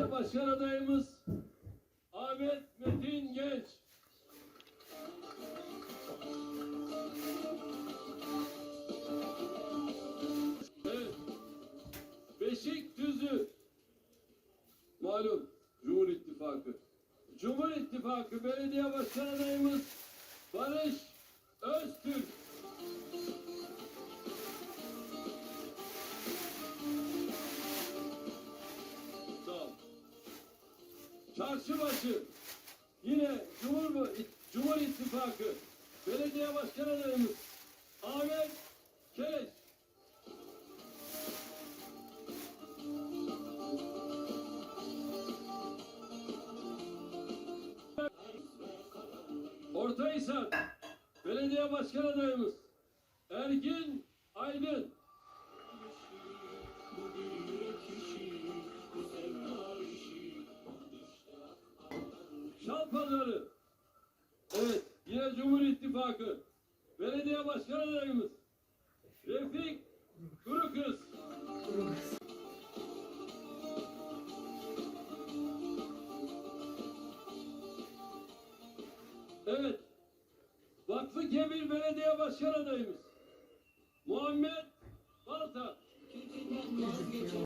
Belediye Başkan adayımız Ahmet Metin Genç. Evet. Beşikdüzü. Malum Cumhur İttifakı. Cumhur İttifakı Belediye Başkan adayımız Barış Çarşıbaşı. Yine Cumhur, Cumhur İttifakı Belediye Başkan adayımız Ahmet Keş. Ortahisar Belediye Başkan adayımız Ergin Aydın. Şalpazarı. Evet, yine Cumhur İttifakı. Belediye Başkan adayımız Refik Kurukız. Evet, Vakfı Kebir Belediye Başkan adayımız Muhammed Balta.